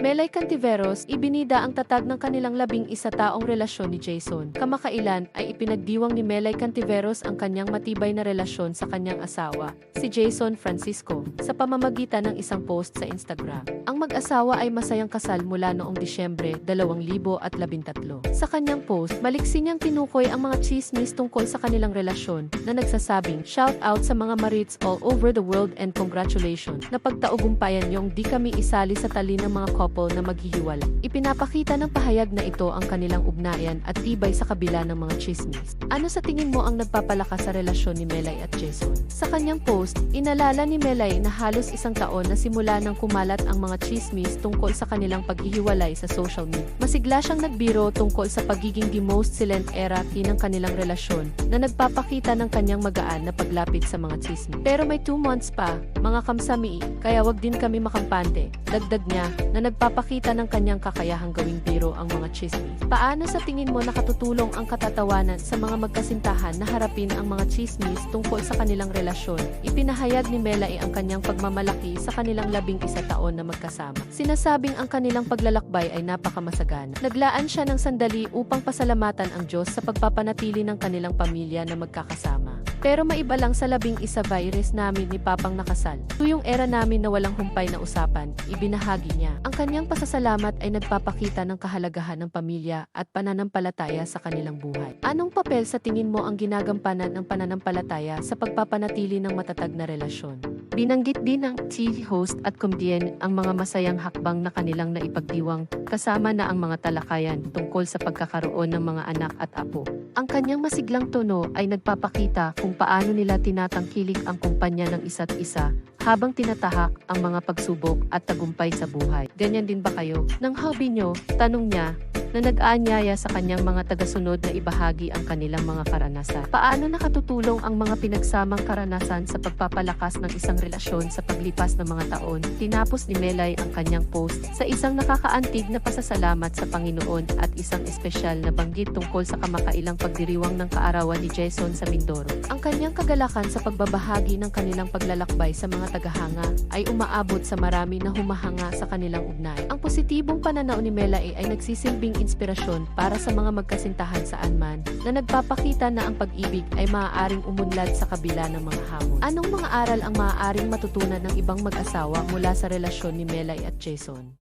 Melay Cantiveros, ibinida ang tatag ng kanilang labing isa taong relasyon ni Jason. Kamakailan ay ipinagdiwang ni Melay Cantiveros ang kanyang matibay na relasyon sa kanyang asawa, si Jason Francisco, sa pamamagitan ng isang post sa Instagram. Ang mag-asawa ay masayang kasal mula noong Disyembre 2013. Sa kanyang post, maliksi niyang tinukoy ang mga chismis tungkol sa kanilang relasyon na nagsasabing, shout out sa mga marits all over the world and congratulations na pagtaugumpayan niyong di kami isali sa tali ng mga na maghihiwalay. Ipinapakita ng pahayag na ito ang kanilang ugnayan at tibay sa kabila ng mga chismis. Ano sa tingin mo ang nagpapalakas sa relasyon ni Melay at Jason? Sa kanyang post, inalala ni Melay na halos isang taon na simula nang kumalat ang mga chismis tungkol sa kanilang paghihiwalay sa social media. Masigla siyang nagbiro tungkol sa pagiging the most silent era ng kanilang relasyon na nagpapakita ng kanyang magaan na paglapit sa mga chismis. Pero may two months pa, mga kamsami, kaya wag din kami makampante. Dagdag niya na nagpapakita ng kanyang kakayahang gawing biro ang mga chismis. Paano sa tingin mo nakatutulong ang katatawanan sa mga magkasintahan na harapin ang mga chismis tungkol sa kanilang relasyon? Ipinahayag ni Melay ang kanyang pagmamalaki sa kanilang labing isa taon na magkasama. Sinasabing ang kanilang paglalakbay ay napakamasagana. Naglaan siya ng sandali upang pasalamatan ang Diyos sa pagpapanatili ng kanilang pamilya na magkakasama. Pero maiba lang sa labing isa virus namin ni Papang nakasal. Tuyong era namin na walang humpay na usapan, ibinahagi niya. Ang kanyang pasasalamat ay nagpapakita ng kahalagahan ng pamilya at pananampalataya sa kanilang buhay. Anong papel sa tingin mo ang ginagampanan ng pananampalataya sa pagpapanatili ng matatag na relasyon? Binanggit din ng TV host at comedian ang mga masayang hakbang na kanilang naipagdiwang kasama na ang mga talakayan tungkol sa pagkakaroon ng mga anak at apo. Ang kanyang masiglang tono ay nagpapakita kung paano nila tinatangkilik ang kumpanya ng isa't isa habang tinatahak ang mga pagsubok at tagumpay sa buhay. Ganyan din ba kayo? Nang hobby nyo, tanong niya, na nag-aanyaya sa kanyang mga tagasunod na ibahagi ang kanilang mga karanasan. Paano nakatutulong ang mga pinagsamang karanasan sa pagpapalakas ng isang relasyon sa paglipas ng mga taon? Tinapos ni Melay ang kanyang post sa isang nakakaantig na pasasalamat sa Panginoon at isang espesyal na banggit tungkol sa kamakailang pagdiriwang ng kaarawan ni Jason sa Mindoro. Ang kanyang kagalakan sa pagbabahagi ng kanilang paglalakbay sa mga tagahanga ay umaabot sa marami na humahanga sa kanilang ugnay. Ang positibong pananaw ni Melay ay nagsisilbing inspirasyon para sa mga magkasintahan saan man na nagpapakita na ang pag-ibig ay maaaring umunlad sa kabila ng mga hamon. Anong mga aral ang maaaring matutunan ng ibang mag-asawa mula sa relasyon ni Melay at Jason?